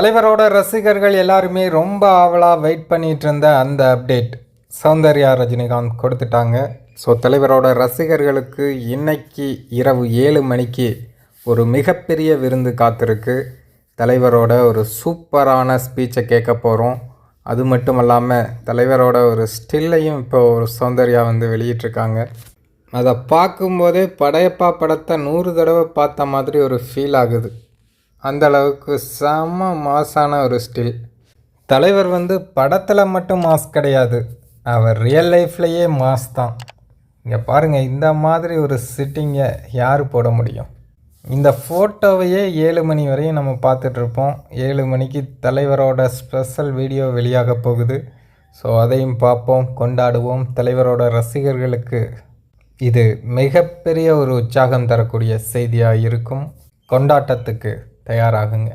தலைவரோட ரசிகர்கள் எல்லாருமே ரொம்ப ஆவலாக வெயிட் பண்ணிட்டு இருந்த அந்த அப்டேட் சௌந்தர்யா ரஜினிகாந்த் கொடுத்துட்டாங்க. ஸோ தலைவரோட ரசிகர்களுக்கு இன்னைக்கு இரவு ஏழு மணிக்கு ஒரு மிகப்பெரிய விருந்து காத்திருக்கு. தலைவரோட ஒரு சூப்பரான ஸ்பீச்சை கேட்க போகிறோம் அது மட்டும் இல்லாமல் தலைவரோட ஒரு ஸ்டில்லையும் இப்போ ஒரு சௌந்தர்யா வந்து வெளியிட்டிருக்காங்க. அதை பார்க்கும்போதே படையப்பா படத்தை நூறு தடவை பார்த்த மாதிரி ஒரு ஃபீல் ஆகுது. அந்த அளவுக்கு செம்ம மாசான ஒரு ஸ்டில் தலைவர் வந்து படத்தில் மட்டும் மாஸ் கிடையாது. அவர் ரியல் லைஃப்லேயே மாஸ் தான். இங்கே பாருங்கள் இந்த மாதிரி ஒரு சிட்டிங்கை யார் போட முடியும்? இந்த ஃபோட்டோவையே ஏழு மணி வரையும் நம்ம பார்த்துட்ருப்போம். ஏழு மணிக்கு தலைவரோட ஸ்பெஷல் வீடியோ வெளியாக போகுது. ஸோ அதையும் பார்ப்போம் கொண்டாடுவோம். தலைவரோட ரசிகர்களுக்கு இது மிகப்பெரிய ஒரு உற்சாகம் தரக்கூடிய செய்தியாக இருக்கும். கொண்டாட்டத்துக்கு தயாராகுங்க.